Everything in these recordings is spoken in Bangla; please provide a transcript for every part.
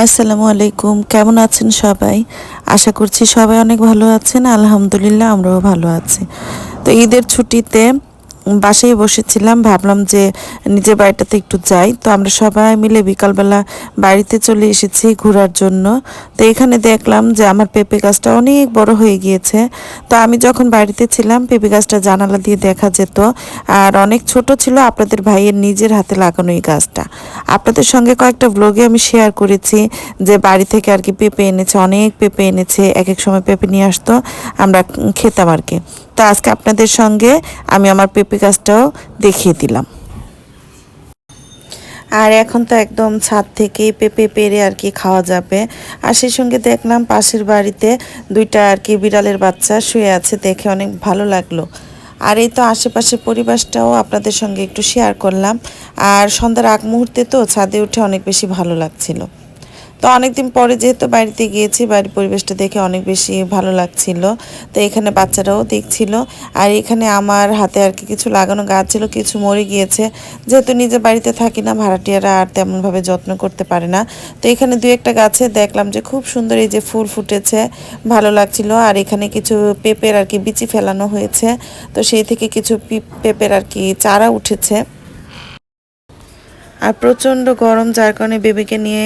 আসসালামু আলাইকুম, কেমন আছেন সবাই? আশা করছি সবাই অনেক ভালো আছেন। আলহামদুলিল্লাহ, আমরাও ভালো আছি। তো ঈদের ছুটিতে বাসায় বসেছিলাম, ভাবলাম যে নিজের বাড়িটাতে একটু যাই। তো আমরা সবাই মিলে বিকালবেলা বাড়িতে চলে এসেছি ঘোরার জন্য। তো এখানে দেখলাম যে আমার পেঁপে গাছটা অনেক বড় হয়ে গিয়েছে। তো আমি যখন বাড়িতে ছিলাম, পেঁপে গাছটা জানালা দিয়ে দেখা যেত। আর অনেক ছোট ছিল, আপনাদের ভাইয়ের নিজের হাতে লাগানো এই গাছটা। আপনাদের সঙ্গে কয়েকটা ব্লগে আমি শেয়ার করেছি যে বাড়ি থেকে আর কি পেঁপে এনেছে, অনেক পেঁপে এনেছে, এক এক সময় পেঁপে নিয়ে আসতো, আমরা খেতাম আর কি। তো আজকে আপনাদের সঙ্গে আমি আমার পেঁপে গাছটাও দেখিয়ে দিলাম। আর এখন তো একদম ছাদ থেকেই পেঁপে পেরে আর কি খাওয়া যাবে। আর সেই সঙ্গে দেখলাম পাশের বাড়িতে দুইটা আর কি বিড়ালের বাচ্চা শুয়ে আছে, দেখে অনেক ভালো লাগল। আর এই তো আশেপাশের পরিবেশটাও আপনাদের সঙ্গে একটু শেয়ার করলাম। আর সন্ধ্যার আগ মুহূর্তে তো ছাদে উঠে অনেক বেশি ভালো লাগছিল। তো অনেকদিন পরে যেহেতু বাড়িতে গিয়েছি, বাড়ির পরিবেশটা দেখে অনেক বেশি ভালো লাগছিল। তো এখানে বাচ্চারাও দেখছিল। আর এখানে আমার হাতে আর কি কিছু লাগানো গাছ ছিল, কিছু মরে গিয়েছে। যেহেতু নিজে বাড়িতে থাকি না, ভাড়াটিয়ারা আর তেমনভাবে যত্ন করতে পারে না। তো এখানে দু একটা গাছে দেখলাম যে খুব সুন্দর এই যে ফুল ফুটেছে, ভালো লাগছিল। আর এখানে কিছু পেঁপের আর কি বিচি ফেলানো হয়েছে। তো সেই থেকে কিছু পেঁপের আর কি চারা উঠেছে। আর প্রচণ্ড গরম, যার কারণে বেবিকে নিয়ে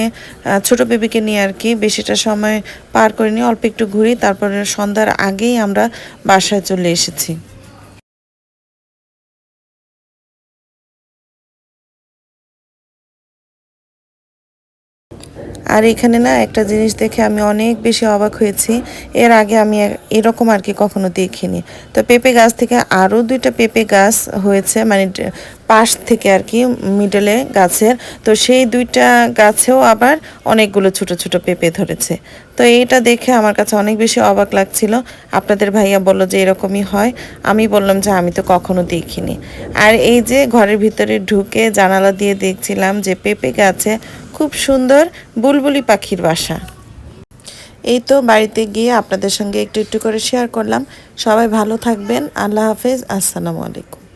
ছোট বেবিকে নিয়ে আর কি বেশিটা সময় পার করিনি, অল্প একটু ঘুরি, তারপরে সন্ধ্যার আগেই আমরা বাসায় চলে এসেছি। আর এখানে না একটা জিনিস দেখে আমি অনেক বেশি অবাক হয়েছি। এর আগে আমি এরকম আর কি কখনো দেখিনি। তো পেঁপে গাছ থেকে আরও দুইটা পেঁপে গাছ হয়েছে মানে পাশ থেকে আর কি, মিডলে গাছের। তো সেই দুইটা গাছেও আবার অনেকগুলো ছোট ছোট পেঁপে ধরেছে। তো এইটা দেখে আমার কাছে অনেক বেশি অবাক লাগছিল। আপনাদের ভাইয়া বলল যে এরকমই হয়। আমি বললাম যে আমি তো কখনো দেখিনি। আর এই যে ঘরের ভিতরে ঢুকে জানালা দিয়ে দেখছিলাম যে পেঁপে গাছে খুব সুন্দর বুলবুলি পাখির বাসা। এই তো বাড়িতে গিয়ে আপনাদের সঙ্গে একটু একটু করে শেয়ার করলাম। সবাই ভালো থাকবেন। আল্লাহ হাফেজ। আসসালামু আলাইকুম।